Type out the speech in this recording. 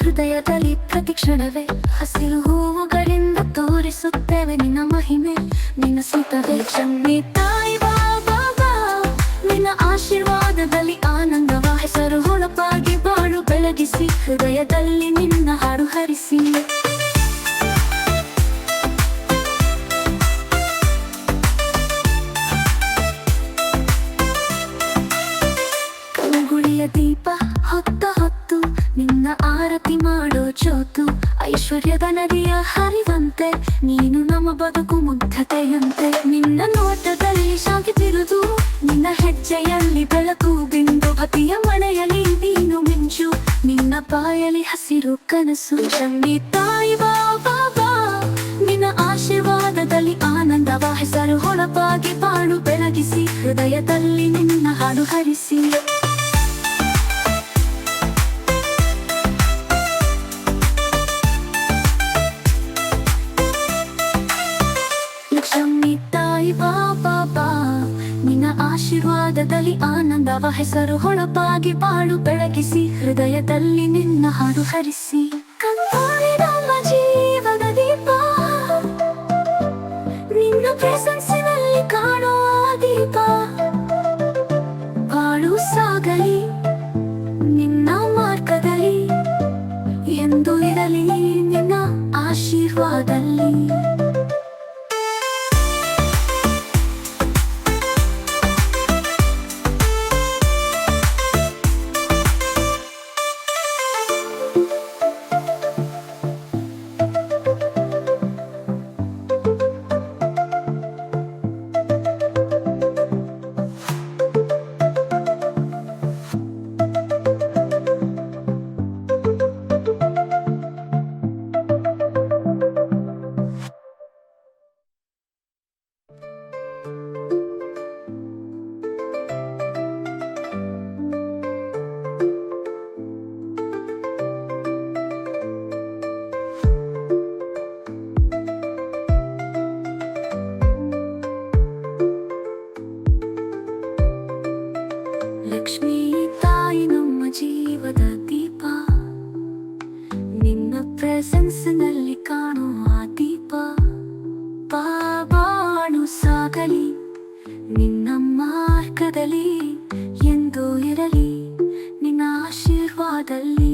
ಹೃದಯದಲ್ಲಿ ಪ್ರತಿಕ್ಷಣವೇ ಹಸಿರು ಹೂವುಗಳಿಂದ ತೋರಿಸುತ್ತೇವೆ ನಿನ್ನ ಮಹಿಮೆ, ನಿನ್ನ ಚನ್ನಿ ತಾಯಿ ಬಾಬಾ ನಿನ್ನ ಆಶೀರ್ವಾದದಲ್ಲಿ ಆನಂದವ. ಹೆಸರು ಹೊಳಪಾಗಿ ಬಾಳು, ಬೆಳಗಿಸಿ, ಹೃದಯದಲ್ಲಿ ನಿನ್ನ ಹಾಡು ಹರಿಸಿ. ದೀಪ, ಹೊತ್ತ ಹೊತ್ತು ನಿನ್ನ ಆರತಿ ಮಾಡೋ ಚೋತು ಐಶ್ವರ್ಯದ ನದಿಯ ಹರಿವಂತೆ, ನೀನು ನಮ್ಮ ಬದುಕು ಮುಗ್ಧತೆಯಂತೆ. ನಿನ್ನ ನೋಟದಲ್ಲಿ ಸಾಗಿತಿರುವುದು ನಿನ್ನ ಹೆಜ್ಜೆಯಲ್ಲಿ ಬೆಳಕು ಬಿಂದು. ಪತಿಯ ಮನೆಯಲ್ಲಿ ನೀನು ಮಿಂಚು, ನಿನ್ನ ಬಾಯಲಿ ಹಸಿರು ಕನಸು. ಚಂಡಿ ತಾಯಿ ಬಾಬಾ ನಿನ್ನ ಆಶೀರ್ವಾದದಲ್ಲಿ ಆನಂದವ ಹೆಸರು ಹೊಳಪಾಗಿ ಬಾಳು ಬೆಳಗಿಸಿ. ಹೃದಯದಲ್ಲಿ ನಿನ್ನ ಹಾಡು ಹರಿಸಿ. ಆಶೀರ್ವಾದದಲ್ಲಿ ಆನಂದವ ಹೆಸರು ಹೊಳಪಾಗಿ ಬಾಳು ಬೆಳಗಿಸಿ ಹೃದಯದಲ್ಲಿ ನಿನ್ನ ಹಾಡು ಹರಿಸಿ. ನಮ್ಮ ಜೀವದ ದೀಪ, ನಿನ್ನ ಪ್ರೆಸೆನ್ಸಿನಲ್ಲಿ ಕಾಣೋ ದೀಪ. ಬಾಳು ಸಾಗಲಿ, ನಿನ್ನ ಮಾರ್ಗದಲ್ಲಿ, ಎಂದು ಇರಲಿ ನಿನ್ನ ಆಶೀರ್ವಾದಲ್ಲಿ ಲಕ್ಷ್ಮೀ ತಾಯಿ ನಮ್ಮ ಜೀವದ ದೀಪ. ನಿನ್ನ ಪ್ರೆಸೆನ್ಸ್ನಲ್ಲಿ ಕಾಣುವ ದೀಪ. ಬಾಬಾಣು ಸಾಗಲಿ, ನಿನ್ನ ಮಾರ್ಗದಲ್ಲಿ ಎಂದು ಇರಲಿ. ನಿನ್ನ ಆಶೀರ್ವಾದಲ್ಲಿ